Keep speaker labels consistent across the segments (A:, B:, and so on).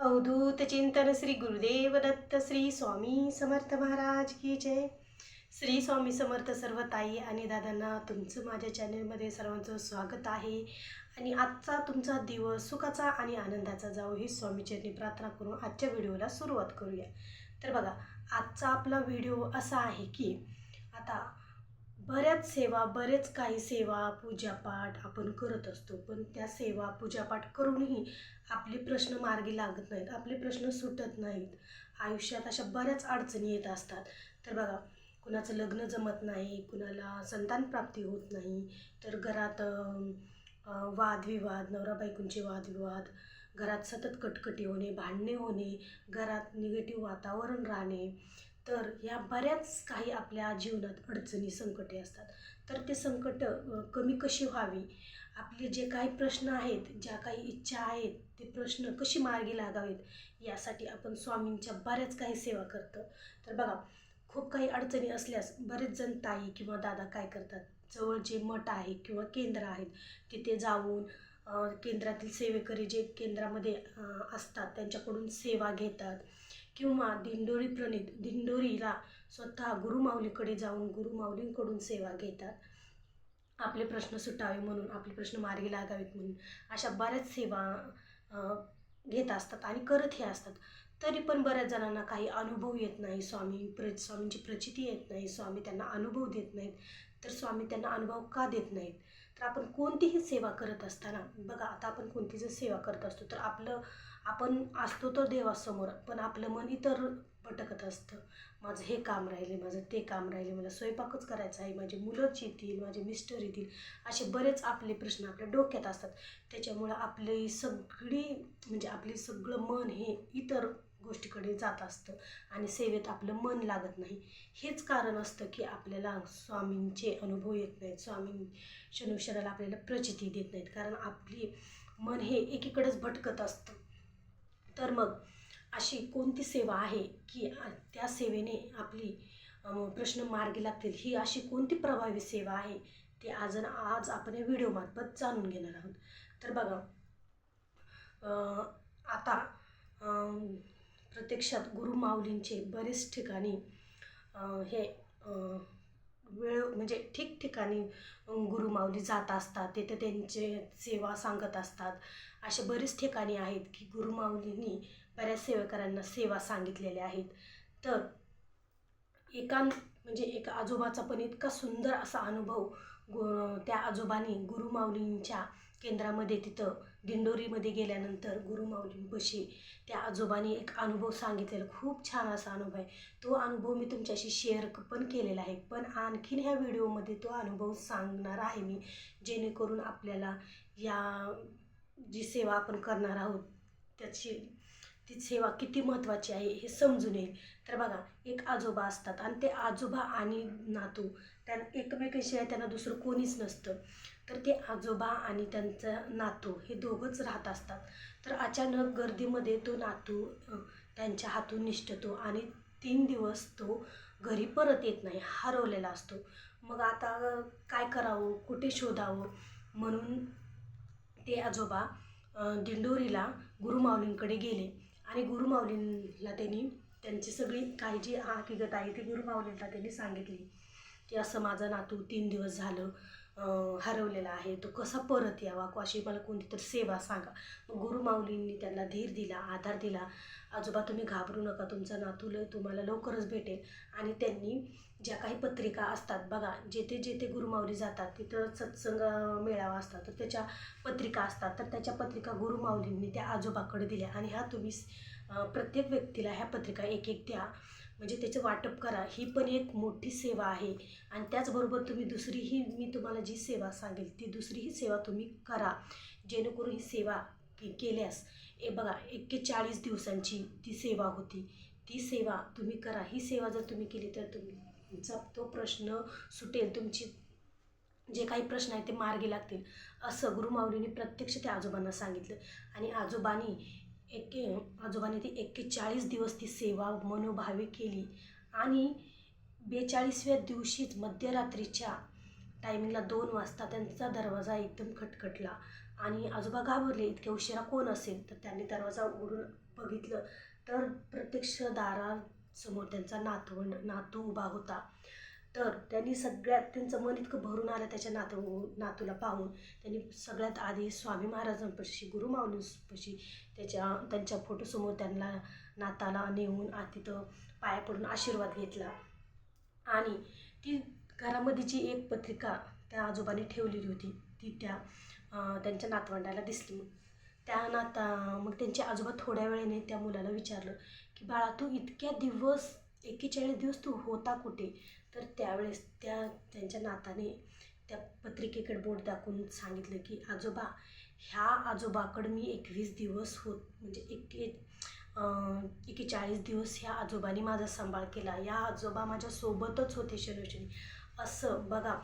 A: अवधूत चिंतन श्री गुरुदेव दत्त श्री स्वामी समर्थ महाराज की जय. श्री स्वामी समर्थ सर्व ताई आणि दादांना तुमचं माझ्या चॅनलमध्ये सर्वांचं स्वागत आहे. आणि आजचा तुमचा दिवस सुखाचा आणि आनंदाचा जाऊ ही स्वामीचरणी प्रार्थना करून आजच्या व्हिडिओला सुरुवात करूया. तर बघा आजचा आपला व्हिडिओ असा आहे की आता बऱ्याच सेवा बरेच काही सेवा पूजापाठ आपण करत असतो पण त्या सेवा पूजापाठ करूनही आपले प्रश्न मार्गी लागत नाहीत आपले प्रश्न सुटत नाहीत. आयुष्यात अशा बऱ्याच अडचणी येत असतात. तर बघा कुणाचं लग्न जमत नाही कुणाला संतान प्राप्ती होत नाही तर घरात वादविवाद नवरा बायकोंचे वादविवाद घरात सतत कटकटी होणे भांडणे होणे घरात निगेटिव्ह वातावरण राहणे तर या बऱ्याच काही आपल्या जीवनात अडचणी संकटे असतात. तर ते संकट कमी कशी व्हावी? आपले जे काही प्रश्न आहेत ज्या काही इच्छा आहेत ते प्रश्न कशी मार्गी लागावेत? यासाठी आपण स्वामींच्या बऱ्याच काही सेवा करतो. तर बघा खूप काही अडचणी असल्यास बरेच जण ताई किंवा दादा काय करतात? जवळ जे मठ आहे किंवा केंद्र आहेत तिथे जाऊन केंद्रातील सेवेकरी जे केंद्रामध्ये असतात त्यांच्याकडून सेवा घेतात. किंवा दिंडोरी प्रणित दिंडोरीला स्वतः गुरुमाऊलीकडे जाऊन गुरुमाऊलींकडून सेवा घेतात. आपले प्रश्न सुटावे म्हणून आपले प्रश्न मार्गी लागावेत म्हणून. अशा बऱ्याच सेवा घेत असतात आणि करतही असतात. तरी पण बऱ्याच जणांना काही अनुभव येत नाही. स्वामी प्र स्वामींची प्रचिती येत नाही. स्वामी त्यांना अनुभव देत नाहीत. तर स्वामी त्यांना अनुभव का देत नाहीत? तर आपण कोणतीही सेवा करत असताना बघा आता आपण कोणती जर सेवा करत असतो तर आपलं आपण असतो तर देवासमोर पण आपलं मन इतर भटकत असतं. माझं हे काम राहिले माझं ते काम राहिले मला स्वयंपाकच करायचा आहे माझी मुलंच येतील माझे मिस्टर येतील असे बरेच आपले प्रश्न आपल्या डोक्यात असतात. त्याच्यामुळं आपली सगळी म्हणजे आपली सगळं मन हे इतर गोष्टीकडे जात असतं आणि सेवेत आपलं मन लागत नाही. हेच कारण असतं की आपल्याला स्वामींचे अनुभव येत नाहीत स्वामी शनुशराला आपल्याला प्रचिती देत नाहीत. कारण आपली मन हे एकीकडेच भटकत असतं. तर मग अशी कोणती सेवा आहे की त्या सेवेने आपली प्रश्न मार्गी लागतील? ही अशी कोणती प्रभावी सेवा आहे? ते आज आज आपण या व्हिडिओमार्फत जाणून घेणार आहोत. तर बघा आता प्रत्यक्षात प्रत्यक्षात गुरुमाऊलींचे बरेच ठिकाणी हे वेळ म्हणजे ठिकठिकाणी गुरुमाऊली जात असतात तिथे त्यांचे सेवा सांगत असतात. असे बरेच ठिकाणी आहेत की गुरुमाऊलींनी बऱ्याच सेवेकरांना सेवा सांगितलेल्या आहेत. तर एका म्हणजे एका आजोबाचा पण इतका सुंदर असा अनुभव गु त्या आजोबांनी गुरुमाऊलींच्या केंद्रामध्ये तिथं दिंडोरीमध्ये गेल्यानंतर गुरुमाऊलींपाशी त्या आजोबांनी एक अनुभव सांगितलेला. खूप छान असा अनुभव आहे. तो अनुभव मी तुमच्याशी शेअर पण केलेला आहे. पण आणखीन ह्या व्हिडिओमध्ये तो अनुभव सांगणार आहे मी जेणेकरून आपल्याला या जी सेवा आपण करणार आहोत त्याची ती सेवा किती महत्त्वाची आहे हे समजून येईल तर बघा एक आजोबा असतात आणि ते आजोबा आणि नातू त्या एकमेकांशिवाय त्यांना दुसरं कोणीच नसतं. तर ते आजोबा आणि त्यांचा नातू हे दोघंच राहत असतात. तर अचानक गर्दीमध्ये तो नातू त्यांच्या हातून निष्ठतो आणि तीन दिवस तो घरी परत येत नाही हरवलेला असतो. मग आता काय करावं? कुठे शोधावं? म्हणून ते आजोबा दिंडोरीला गुरुमाऊलींकडे गेले. आणि गुरुमाऊलींना त्यांनी त्यांची सगळी काही जी हकीकत आहे ती गुरुमाऊलींना त्यांनी सांगितली. की असं माझं नातू तीन दिवस झालं हरवलेला आहे. तो कसा परत यावा? अशी मला कोणती तर सेवा सांगा. मग गुरुमाऊलींनी त्यांना धीर दिला आधार दिला. आजोबा तुम्ही घाबरू नका तुमचा नातू तुम्हाला लवकरच भेटेल. आणि त्यांनी ज्या काही पत्रिका असतात बघा जेथे जेथे गुरुमाऊली जातात तिथं सत्संग मेळावा असतात. तर त्याच्या पत्रिका असतात. तर त्याच्या पत्रिका गुरुमाऊलींनी त्या आजोबाकडे दिल्या. आणि ह्या तुम्ही प्रत्येक व्यक्तीला ह्या पत्रिका एक एक द्या. म्हणजे त्याचं वाटप करा. ही पण एक मोठी सेवा आहे. आणि त्याचबरोबर तुम्ही दुसरीही मी तुम्हाला जी सेवा सांगेल ती दुसरीही सेवा तुम्ही करा. जेणेकरून ही सेवा केल्यास ए बघा एक्केचाळीस दिवसांची ती सेवा होती. ती सेवा तुम्ही करा. ही सेवा जर तुम्ही केली तर तुमचा तो प्रश्न सुटेल. तुमची जे काही प्रश्न आहेत ते मार्गी लागतील. असं गुरुमाऊलीने प्रत्यक्ष त्या आजोबांना सांगितलं. आणि आजोबांनी एके आजोबाने ती एक्केचाळीस दिवस ती सेवा मनोभावे केली. आणि बेचाळीसव्या दिवशीच मध्यरात्रीच्या टायमिंगला दोन वाजता त्यांचा दरवाजा एकदम खटखटला. आणि आजोबा घाबरले इतक्या उशिरा कोण असेल? तर त्यांनी दरवाजा उघडून बघितलं तर प्रत्यक्ष दारासमोर त्यांचा नातवंड नातू उभा होता. तर त्यांनी सगळ्यात त्यांचं मन इतकं भरून आलं त्याच्या नातू नातूला पाहून. त्यांनी सगळ्यात आधी स्वामी महाराजांपाशी गुरुमाऊलींपाशी त्याच्या त्यांच्या फोटोसमोर त्यांना नाताला नेऊन आ तिथं पाया पडून आशीर्वाद घेतला. आणि ती घरामध्ये जी एक पत्रिका त्या आजोबाने ठेवलेली होती ती त्या त्यांच्या नातवंडाला दिसली. त्या नाता मग त्यांचे आजोबा थोड्या वेळेने त्या मुलाला विचारलं की बाळा तू इतक्या दिवस एकेचाळीस दिवस तू होता कुठे? तर त्यावेळेस त्या त्यांच्या नाताने त्या पत्रिकेकडे बोट दाखवून सांगितलं की आजोबा ह्या आजोबाकडं मी एकवीस दिवस होत म्हणजे एके एकेचाळीस दिवस ह्या आजोबाने माझा सांभाळ केला. या आजोबा माझ्यासोबतच होते शनोशनी असं बघा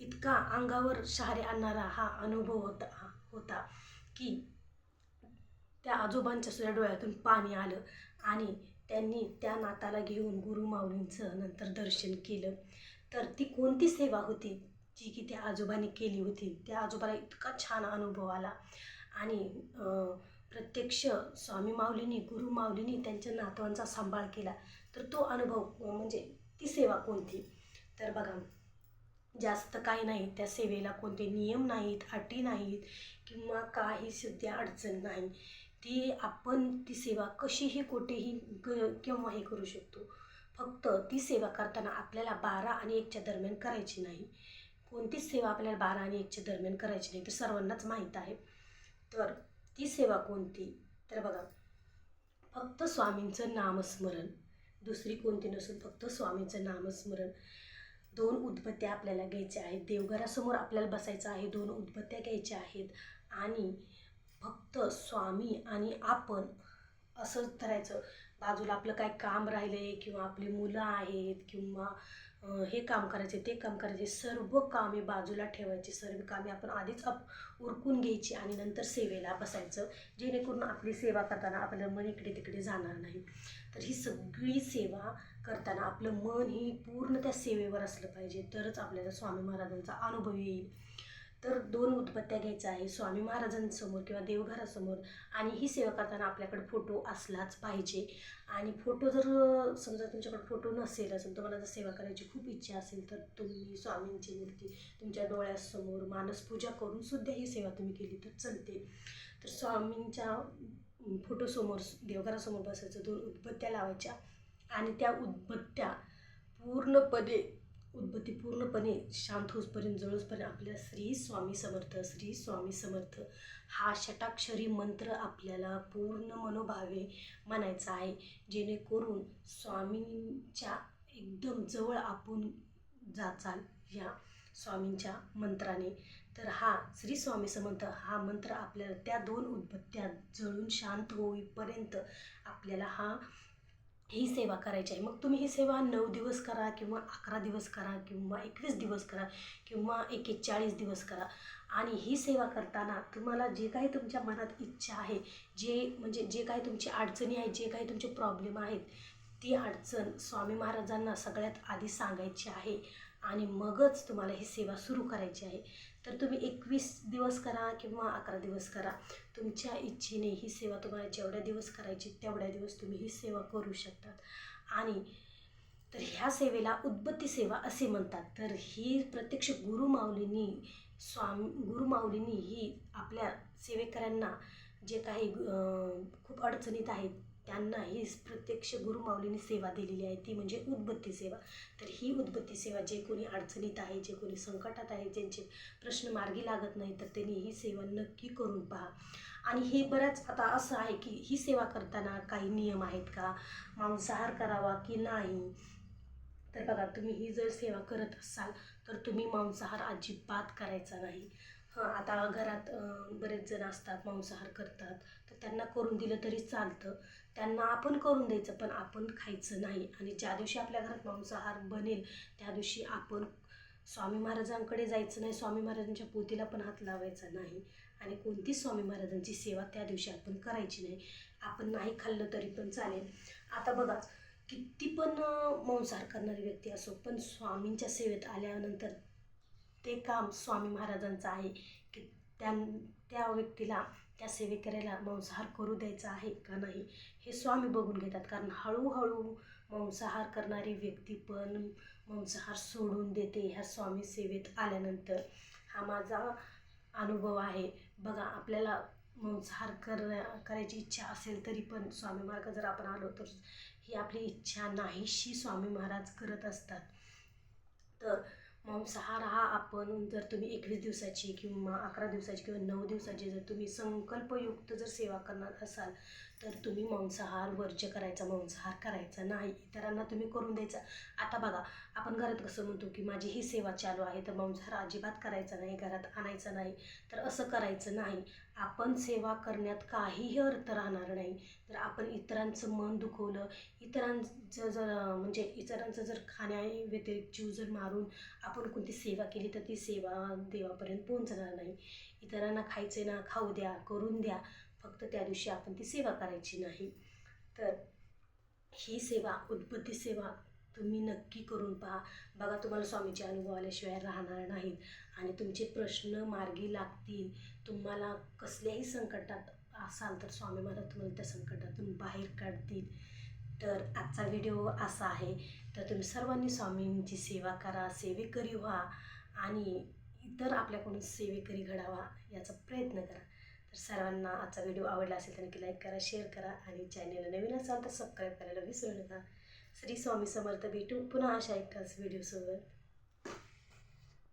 A: इतका अंगावर शहारे आणणारा हा अनुभव होता होता की त्या आजोबांच्या सुद्धा डोळ्यातून पाणी आलं आणि त्यांनी त्या नाताला घेऊन गुरुमाऊलींचं नंतर दर्शन केलं. तर ती कोणती सेवा होती? जी की त्या आजोबांनी केली होती. त्या आजोबाला इतका छान अनुभव आला. आणि प्रत्यक्ष स्वामी माऊलींनी गुरु माऊलींनी त्यांच्या नातवांचा सांभाळ केला. तर तो अनुभव म्हणजे ती सेवा कोणती? तर बघा जास्त काही नाही. त्या सेवेला कोणते नियम नाहीत अटी नाहीत किंवा काही सुद्धा अडचण नाही. ती आपण ती सेवा कशीही कुठेही ग केव्हाही करू शकतो. फक्त ती सेवा करताना आपल्याला बारा आणि एकच्या दरम्यान करायची नाही. कोणतीच सेवा आपल्याला बारा आणि एकच्या दरम्यान करायची नाही तर सर्वांनाच माहीत आहे. तर ती सेवा कोणती? तर बघा फक्त स्वामींचं नामस्मरण. दुसरी कोणती नसून फक्त स्वामींचं नामस्मरण. दोन उदबत्त्या आपल्याला घ्यायच्या आहेत. देवघरासमोर आपल्याला बसायचं आहे. दोन उदबत्त्या घ्यायच्या आहेत. आणि फक्त स्वामी आणि आपण असंच धरायचं. बाजूला आपलं काय काम राहिलं आहे किंवा आपली मुलं आहेत किंवा हे काम करायचे ते काम करायचे सर्व कामे बाजूला ठेवायची. सर्व कामे आपण आधीच अप उरकून घ्यायची आणि नंतर सेवेला बसायचं. जेणेकरून आपली सेवा करताना आपलं मन इकडे तिकडे जाणार नाही. तर ही सगळी सेवा करताना आपलं मन ही पूर्ण त्या सेवेवर असलं पाहिजे. तरच आपल्याला स्वामी महाराजांचा अनुभव येईल. तर दोन उदबत्त्या घ्यायचा आहे स्वामी महाराजांसमोर किंवा देवघरासमोर. आणि ही सेवा करताना आपल्याकडे फोटो असलाच पाहिजे. आणि फोटो जर समजा तुमच्याकडे फोटो नसेल असेल तुम्हाला जर सेवा करायची खूप इच्छा असेल तर तुम्ही स्वामींची मूर्ती तुमच्या डोळ्यासमोर मानसपूजा करून सुद्धा ही सेवा तुम्ही केली तर चालते. तर स्वामींच्या फोटोसमोर देवघरासमोर बसायचं दोन उदबत्त्या लावायच्या. आणि त्या उदबत्त्या पूर्णपणे उदबत्ती पूर्णपणे शांत होसपर्यंत जळूसपर्यंत आपल्या श्री स्वामी समर्थ श्री स्वामी समर्थ हा षटाक्षरी मंत्र आपल्याला पूर्ण मनोभावे म्हणायचा आहे. जेणेकरून स्वामींच्या एकदम जवळ आपण जाचाल या स्वामींच्या मंत्राने. तर हा श्री स्वामी समर्थ हा मंत्र आपल्याला त्या दोन उदबत्त्या जळून शांत होईपर्यंत आपल्याला हा ही सेवा करायची आहे. मग तुम्ही ही सेवा नऊ दिवस करा किंवा अकरा दिवस करा किंवा एकवीस दिवस करा किंवा एकेचाळीस दिवस करा. आणि ही सेवा करताना तुम्हाला जे काही तुमच्या मनात इच्छा आहे जे म्हणजे जे काही तुमची अडचणी आहेत जे काही तुमचे प्रॉब्लेम आहेत ती अडचण स्वामी महाराजांना सगळ्यात आधी सांगायची आहे. आणि मगच तुम्हाला ही सेवा सुरू करायची आहे. तर तुम्ही एकवीस दिवस करा किंवा अकरा दिवस करा. तुमच्या इच्छेने ही सेवा तुम्हाला जेवढ्या दिवस करायची तेवढ्या दिवस तुम्ही ही सेवा करू शकतात. आणि तर ह्या सेवेला उद्बत्ती सेवा असे म्हणतात. तर ही प्रत्यक्ष गुरुमाऊलींनी स्वामी गुरुमाऊलींनी ही आपल्या सेवेकऱ्यांना जे काही खूप अडचणीत आहेत त्यांना ही प्रत्यक्ष गुरुमाऊलीने सेवा दिलेली आहे. ती म्हणजे उद्बत्ती सेवा. तर ही उद्बत्ती सेवा जे कोणी अडचणीत आहे जे कोणी संकटात आहे ज्यांचे प्रश्न मार्गी लागत नाही तर त्यांनी ही सेवा नक्की करून पहा. आणि हे बऱ्याच आता असं आहे की ही सेवा करताना काही नियम आहेत का? मांसाहार करावा की नाही? तर बघा तुम्ही ही जर सेवा करत असाल तर तुम्ही मांसाहार अजिबात करायचा नाही. हां आता घरात बरेच जण असतात मांसाहार करतात. तर त्यांना करून दिलं तरी चालतं. त्यांना आपण करून द्यायचं पण आपण खायचं नाही. आणि ज्या दिवशी आपल्या घरात मांसाहार बनेल त्या दिवशी आपण स्वामी महाराजांकडे जायचं नाही स्वामी महाराजांच्या पोतीला पण हात लावायचा नाही. आणि कोणतीच स्वामी महाराजांची सेवा त्या दिवशी आपण करायची नाही. आपण नाही खाल्लं तरी पण चालेल. आता बघा किती पण मांसाहार करणारी व्यक्ती असो पण स्वामींच्या सेवेत आल्यानंतर ते काम स्वामी महाराजांचं आहे. की त्यां त्या व्यक्तीला त्या सेवेकऱ्याला मांसाहार करू द्यायचा आहे का नाही हे स्वामी बघून घेतात. कारण हळूहळू मांसाहार करणारी व्यक्ती पण मांसाहार सोडून देते ह्या स्वामी सेवेत आल्यानंतर. हा माझा अनुभव आहे. बघा आपल्याला मांसाहार कर करायची इच्छा असेल तरी पण स्वामी महाराज जर आपण आलो तर ही आपली इच्छा नाहीशी स्वामी महाराज करत असतात. तर मांसाहार हा आपण जर तुम्ही एकवीस दिवसाची किंवा अकरा दिवसाची किंवा नऊ दिवसाची जर तुम्ही संकल्पयुक्त जर सेवा करणार असाल तर तुम्ही मांसाहार वर्ज्य करायचा मांसाहार करायचा नाही इतरांना तुम्ही करून द्यायचा. आता बघा आपण घरात कसं म्हणतो की माझी ही सेवा चालू आहे तर मांसाहार अजिबात करायचा नाही घरात आणायचा नाही तर असं करायचं नाही. आपण सेवा करण्यात काहीही अर्थ राहणार नाही. तर आपण इतरांचं मन दुखवलं इतरांचं जर म्हणजे इतरांचं जर खाण्याव्यतिरिक्त जीव जर मारून आपण कोणती सेवा केली तर ती सेवा देवापर्यंत पोहोचणार नाही. इतरांना खायचे ना खाऊ द्या करून द्या. फक्त त्या दिवशी आपण ती सेवा करायची नाही. तर ही सेवा उद्बुद्धी सेवा तुम्ही नक्की करून पहा. बघा तुम्हाला स्वामीचे अनुभव आल्याशिवाय राहणार नाहीत. आणि तुमचे प्रश्न मार्गी लागतील. तुम्हाला कसल्याही संकटात असाल तर स्वामी मला तुम्हाला त्या संकटातून बाहेर काढतील. तर आजचा व्हिडिओ असा आहे. तर तुम्ही सर्वांनी स्वामींची सेवा करा सेवेकरी व्हा आणि इतर आपल्याकडून सेवेकरी घडावा याचा प्रयत्न करा. तर सर्वांना आजचा व्हिडिओ आवडला असेल तर नक्की लाईक करा शेअर करा आणि चॅनलला नवीन असाल तर सबस्क्राईब करायला विसरू नका. श्री स्वामी समर्थ भेटू पुन्हा अशा एकाच व्हिडिओसोबत.